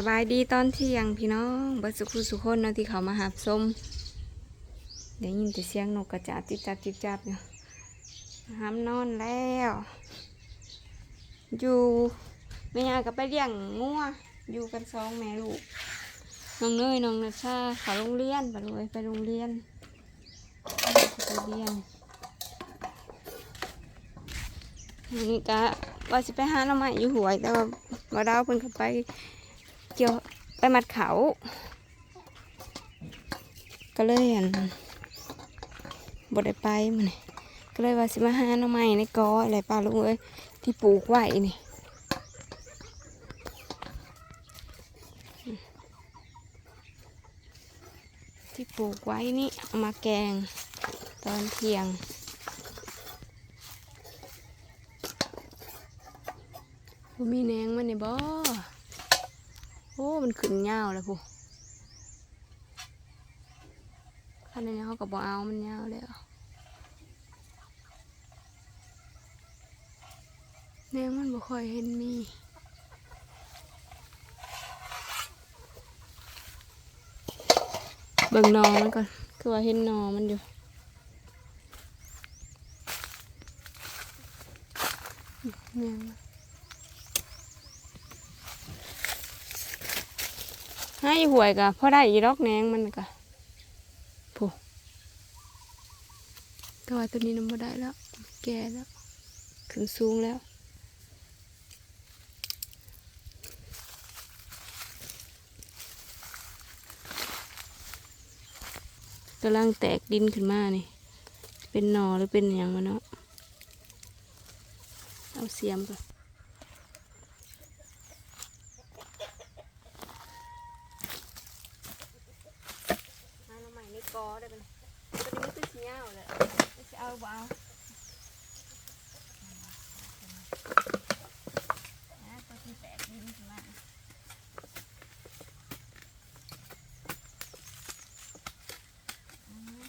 สบายดีตอนเที่ยงพี่น้องบิสุขุสุคนเนาะที่เขามาหาส้มเดี๋ยวยินแต่เสียงนกกระจาบจิบจับจิบจับอยู่ห้ามนอนแล้ว อยู่แม่ยากับไปเลี้ยงงัวอยู่กันสองแม่ลูกน้องเนยน้องนัชชาเขาโรงเรียนไปเลยไปโรงเรียนไปเรียนนี่ก็ว่าสิไปหาหน่อไม้อยู่หวยแต่ว่าว่าดาวเพิ่นก็ไป เกี่ยวไปมัดเขา ก็เลยอันบดได้ไปมันก็เลยว่าสิมาหาหน่อไม้ในกออะไรป้าลุงเอ้ยที่ปลูกไว้นี่ที่ปลูกไว้นี่เอามาแกงตอนเที่ยงมีแนงมันในี่บ่ โอ้ มันขึ้นยาวแล้วพูขั้นนี้เขาก็บบอเอา มันยาแล้วแนวมันบ่ค่อยเห็นมีเบิ่งนอมันก่อน คือว่าเห็นนอมันอยู่ แนวมัน ให้หวยกะพอได้อีดอกแนงมันกะผู้แต่ว่าตัวนี้น้ำบ่ได้แล้ว แก่แล้ว ขึ้นสูงแล้วกำลังแตกดินขึ้นมานี่ เป็นหนอหรือเป็นหยังวะเนาะ เอาเสียมก่อน หาหน่อไม้ในกอได้เป็นตัวนี้มันคือสีเหย้าเลย ไม่ใช่เอาบ่เอานะตัวที่แตกดินขึ้นมาอืม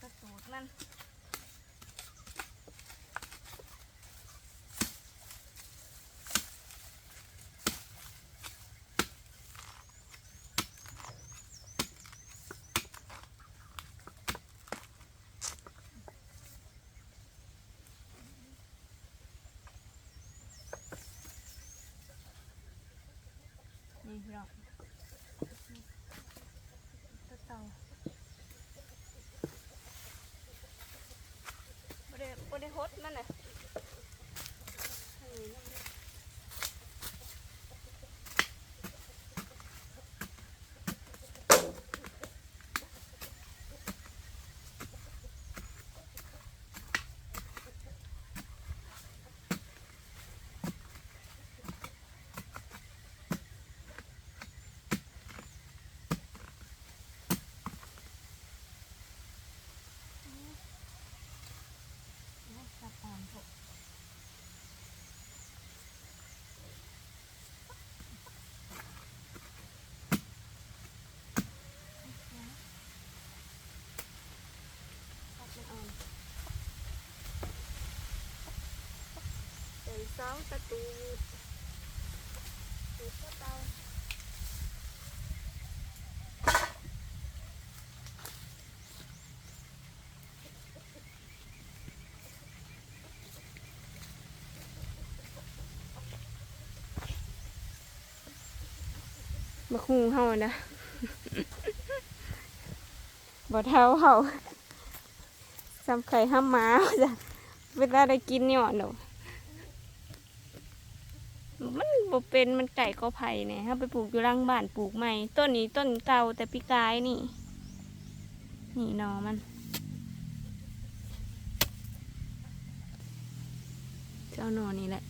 กระตูดมันนี่พี่น้องกระเต่าบ่ได้บ่ได้ฮดมันน่ะอันนี้มันกระตามพวกตัดมันอ่อน ใส่ซองตะตูดตูดกระเต่าบักฮูเฮานะบ่เท่าเฮาซ้ำไข่ห้ามหมาจ้ะเวลาได้กินเนี่ยเนาะมัน บ่เป็นมันไก่ก็ไผ่เนี่ยถ้าไปปลูกอยู่ร่างบ้านปลูกใหม่ ต้นนี้ต้นเก่าแต่ปีกายนี่ นี่นอมัน เจ้านอนี่แหละ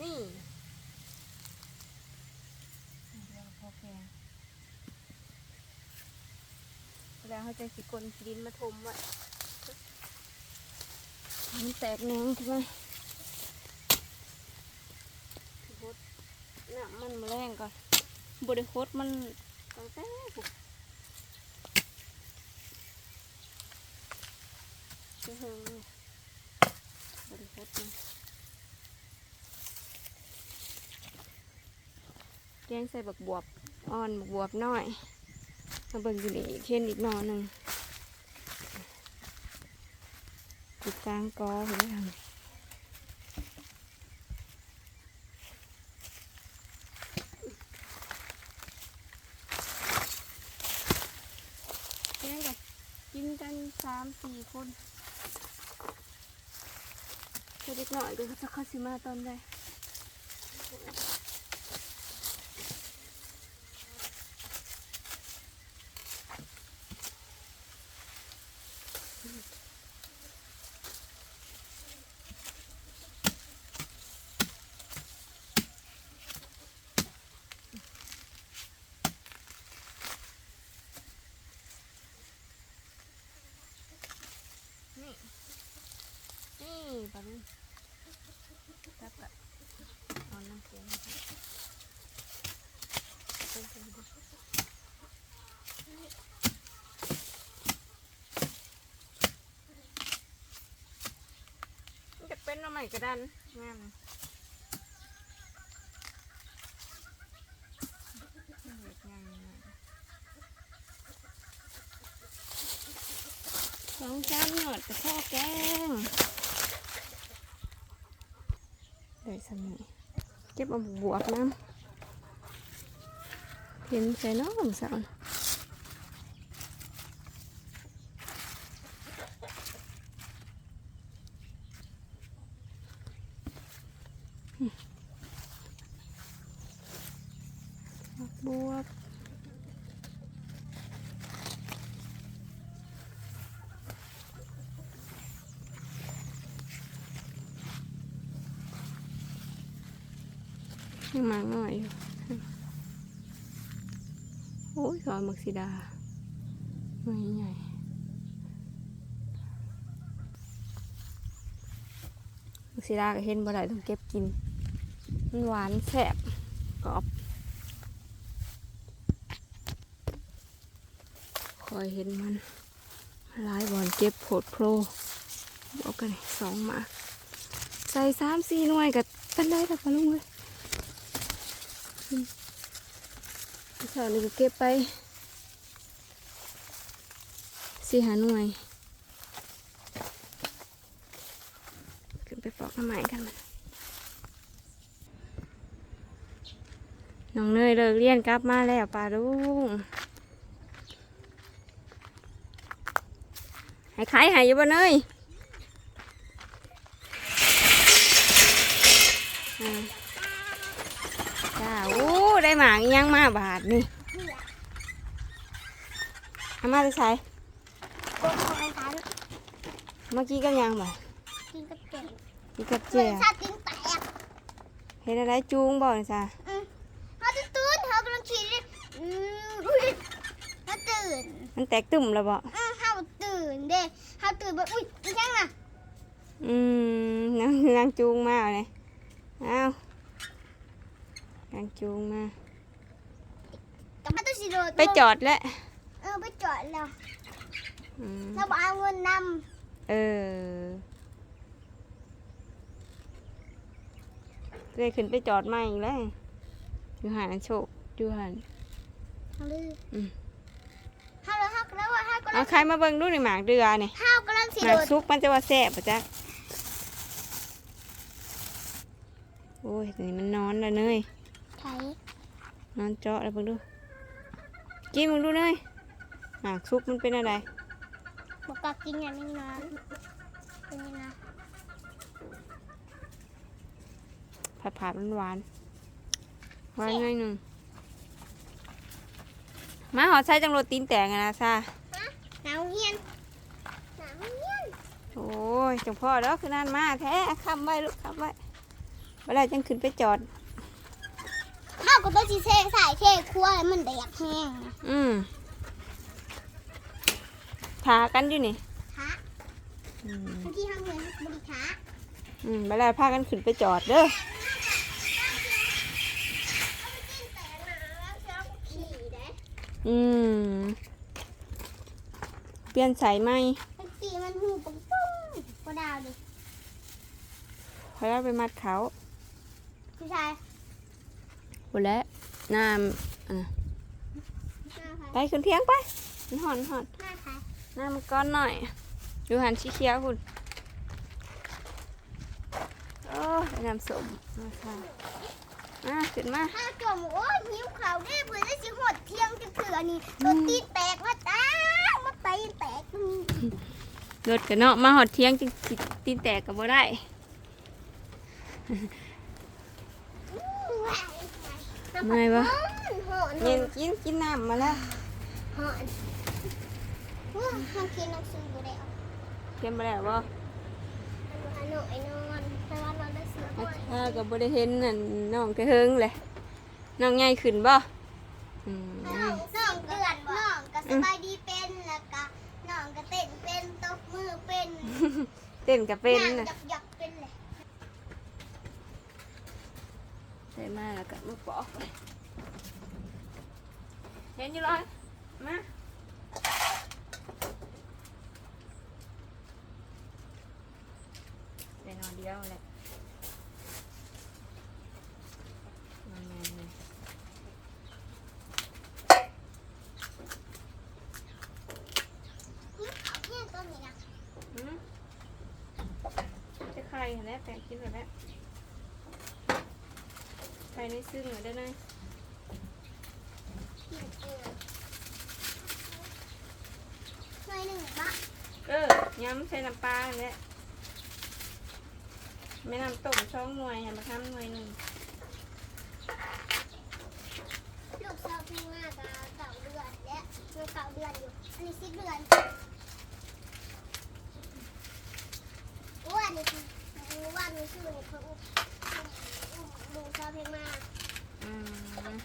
นี่เดแงล้วเขาจะสิกลดินมาทมว่ะมันแตกแนงใช่ไหม มันมาแรงก่อนบริโคตรมันตั้งแต่ปุ๊บเฮ้ยบริโคตรมันแกงใส่บักบวบอ่อนบักบวบน้อยมาเบิ่งอยู่นี่เขียนอีกหนอหนึ่งติดกลางกอเห็นไหมคะแกงกับ กินกันสามสี่คนเด็กหน่อยเดี๋ยวจะเข้าสิมาตอนใด นี่ นี่ปลาลูกแล้วก็เอาน้ำเกลือมาให้เปดูมันจะเป็นอะไรกระดันงามเด็กงามมากสองจานหยอดกับพ่อแกง ได้สำนีเก็บเอาบวกน้ำเห็นใส่น้องสาวนะ ยังมาง่อยอยู่โอ้ยซอยมักซิดาไม่ใหญ่มักซิดาก็เห็นบ่ได้ต้องเก็บกิน มันหวานแซ่บกรอบคอยเห็นมันหลายบอนเก็บโผดโพรบอกกันสองมา ใส่สามสี่หน่วยกับกันได้แล้วปะลุงเลย สาวนี่ก็เก็บไปสี่หาหน่วยขึ้นไปปอกน้ำใหม่กันมันน้องเนยเลิกเรียนกลับมาแล้วป่าลุงให้ขายให้อยู่บ่เนยอ่า ได้หมากอิหยังมาบาทนี่เอามาจะใส่กดของไอ้ทันเมื่อกี้ก็ยังบ่กินกระเจ็บกินกับเหมืเจีอนยชาติกินแตกเห็นอะไรจูงบ่นี่จ้าอืมเขาจะตื่นเขากำลังขี่ดิอืมอุ้ยเขาตื่น มันแตกตุ่มแล้วบ่อืมเขาตื่นเด้เขาตื่นแบบอุ้ยไม่ใช่น่ะอืมนางนางจูงมาเอาเลยเอานางจูงมาแต่เขาต้องสิโดดไปจอดแล้วเออไปจอดแล้วอืมเราบอกเอาเงินนเออเลยขึ้นไปจอดใหม่อีกแล้วอยู่หันโชคอยู่หันำเขาเลยอืมเขาเลยเขาแล้วว่าเขากำลัเอางใครมาเบิ่งดูในหมากเดือเนี่ยเขากำลังสิหโดมากดซุกมันจะว่าแซ่บปะจ๊ะโอ้ยนี่มันนอนแล้วเนย ไถนอนเจาะแล้วเบิ่งดู กินมึงดูเนยหมากซุกมันเป็นอะไรบอกกักกินอย่างนี้นะเป็นยังไงผัดผัดหวานหวานๆหวานหน่อยหนึ่งมาหอดใช้จังโรตีนแตงอะนะซาหนาวเฮียนหนาวเฮียนโอ้ยจังพ่อแล้วคือนั่นมาแท้คำไว้ลูกคำไว้เวลาจังขึ้นไปจอดข้าว ก็ต้องจีเซใส่เทคั่วให้มันแดกแห้งนะอืมทากันอยู่นี่คะอืมเมื่อกี้ทำเงินบริคะอืมเวลาพากันขึ้นไปจอดเด้อขี่ได้อืม เปลี่ยนสายไหมเมื่อกี้มันหูปุ้งปุ้งก็ดาวดิพอเราไปมัดเขา ผู้ชาย หมดแล้วน้ำอะหน้าไปขึ้นเทียงไปมันหอนหอนใครหน้าใครน้ำมันก้อนหน่อย ดูหันชี้เขียวคุณโอ้ยน้ำสมมาค่ะอะขึ้นมาข้าจมโอ้ยหิวข่าวได้เพื่อนได้สิหดเที่ยงจะเถื่อนี่ตัวตีแตกมาตามาไตแตกรถกันเนาะมาหอดเทียงจริงสิตีนแตกกับบ่ได้ เมื่อยปะหอนเย็นกินกินน้ำมาแล้วหอนว้าห้องเขียนหนังสืออยู่แล้วเต็มไปแล้วบ่อันหนูไอ้นอนแต่ว่านอนได้เสือด้วยถ้าก็บ่ได้เห็นนั่นน้องกระเฮิงเลยน้องใหญ่ขึ้นบ่อืมน้องน้องเดือนน้องก็สบายดีเป็นแล้วก็น้องก็เต้นเป็นตบมือเป็น เต้นกับเป็นย่างน่ะ หยักหยักเป็นเลย ได้มาแล้วก็มาปอกเลยเห็นอยู่เลยมาเด้นอนเดียวแหละนอนแม่นเลย นี่ขาวเที่ยงต้นนี้นะ หืมจะใครเห็นแล้วแต่กินหมดแล้ว ใครในซึ้งหน่อยได้ไหมเที่ยงเกลือหน่อยหนึ่งบะเออย้ำใส่น้ำปลาเนี่ยแม่น้ำต้มช่องหน่วยเห็นมาทำหน่วยหนึ่ง ลูกสาวเพิ่งมากับเก่าเดือนและมันเก่าเดือนอยู่ อันนี้สิบเดือนอ้วนนี่คือว่ามีชื่อนี่คืออุ้มอุ้มลูกสาวเพิ่งมา อืม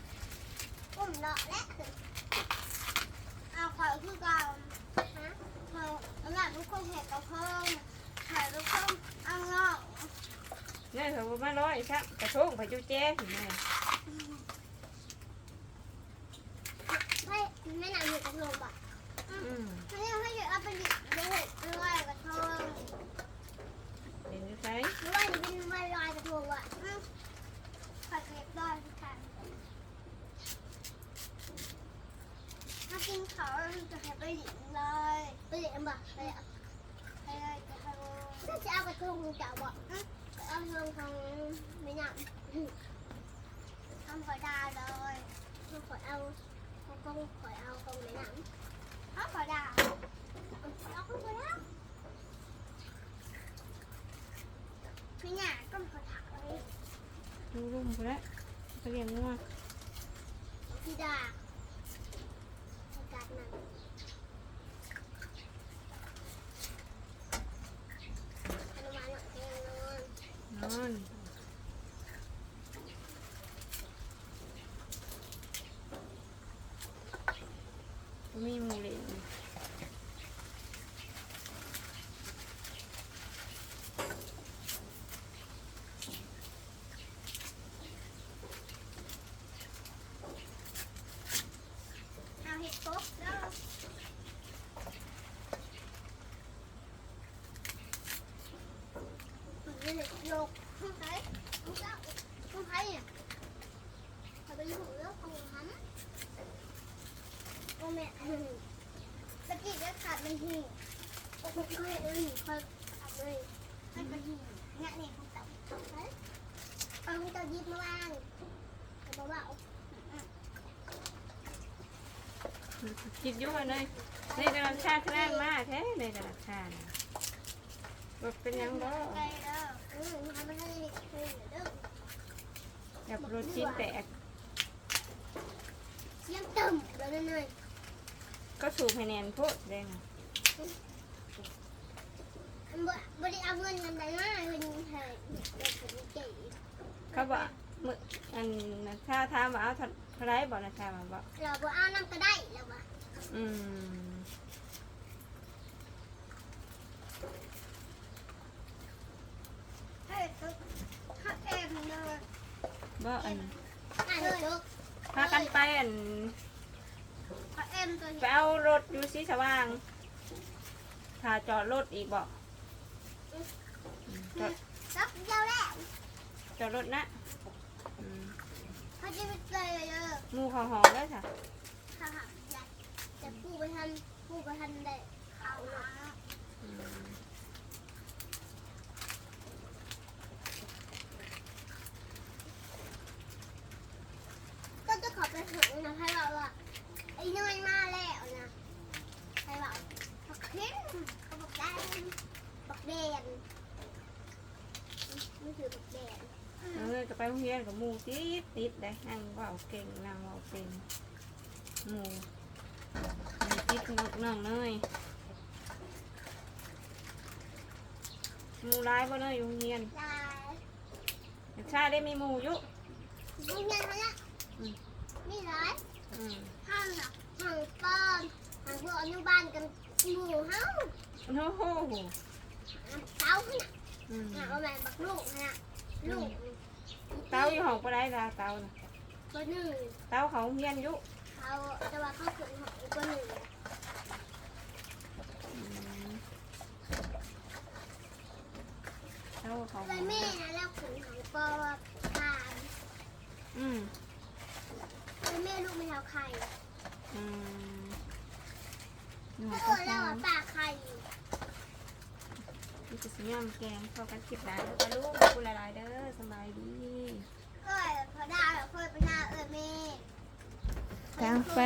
อุ้มเนาะและเอาขอยคือเก่าฮะเขาเอาหน้าทุกคนเห็นกับเพิ่มถ่ายทุกคนเอาเงาะ นี่เถอะมาร้อยครับ กระทงไปจูเจ้ถึงแม่ไม่ไม่นำอยู่กับโลบอะ อืม ไม่ยังให้เยอะเอาไปดิบด้วยด้วยกระทง เห็นอยู่ใช่ ด้วยนี่เป็นวันลอยกระทงอะอืมขอเก็บได้ค่ะถ้ากินเขาจะให้ไปดิบเลยไปดิบบ่ไปดิบไปเลยกระทงถ้าจะเอากระทงจะบอก เอาเรื่องของไม่นำทำขอดาเลยทำขอเอา เอากงขอเอากงไม่นำเอาขอดาเอากงขอดาไม่น่าก็ขอถามเลยดูรุ่มไปแล้วไปเรียงงัวพี่ดาอากาศหนักอนุมานหนักเองนอน นอนมีหมูเหลน เอาเห็ดปุ๊บแล้วมันเลยโยกห้องไทยห้องเจ้าห้องไทยเนี่ยเขาไปอยู่เรื่องของทำโอ้แม่ตะกี้ก็ขาดมันหิวโอ้แม่เอ้ยเขาขาดเลยมันเป็นหิวเนี่ยเนี่ยของเจ้าเฮ้ยเอาของเจ้ายิบมาวางเขาบอกว่าคิดอยู่ว่าเลยในระดับชาติขนาดมากแท้ในระดับชาติน่ะรถเป็นหยังบ่ ไงเด้ออืมทำไม่ได้เลยเด้อแบบรถชิ้นแตกเสียงต่ำแล้วนั่นเลยก็สูบให้แนนโพดได้ไงอันบ่บ่ได้เอาเงินกันได้มาเงินให้เด็กคนนี้เก๋อเขาบอกมึงอันนะชาถามว่าเอาเท่าเท่าไรบอกนะชามาบอกเราบ่เอาน้ำก็ได้แล้ววะอืมเฮ้ยตุ๊กข้าเอ็มเลย บ่อันอ่านตุ๊กพากันไปอันข้าเอ็มตัวไปเห็นเอารถอยู่สีสว่างถ้าจอดรถอีกบอกจอดรับเดียวแล้วจอดรถนะอืมเขาจะไปเลยเลยหมูเขาหอมแล้วจ้ะค่ะค่ะอยากจะพูดไปทันพูดไปทันได้เขาเนาะ อืม ก็จะขอไปถึงนะให้บอกว่าไอ้น้อยมาแล้วนะให้บอกบักขึ้นเขาบอกได้บักแดนไม่ถือบักแดน เอา เงินก็ไปโรงเรียนกับหมูติดติดได้นั่งเว่าเก่งนั่งเว่าเก่งหมูหมูติดนกน้องเนยหมูร้ายบ่เนยอยู่โรงเรียนได้เด็กชายได้มีหมูอยู่มึงยังไงนะอืมนี่ไรอืมห้างน่ะห้างป้อนห้างพวกอนุบาลกันหมู่เฮาโอ้โหเต้าน่ะอืมน่ะเอาแม่บักลูกน่ะลูก เต้าอยู่ห้องปะได้ละเต้าน่ะคนหนึ่งเต้าเขาโรงเรียนอยู่เขาจะว่าเขาถึงของอีกคนหนึ่งอืมเต้าเขาเลยแม่นะแล้วขุนของปอทานอืมเลยแม่ลูกไม่เท่าใครอืมหนูถ้าก็เกิดเราทำอะปากใคร นี่จะสิยำแกงพอกันคลิปได้แล้วก็ลูกกูหลายๆเด้อสบายดีเอ้ยพอได้แล้วค่อยไปหน้าเอ้ยแม่กาแฟ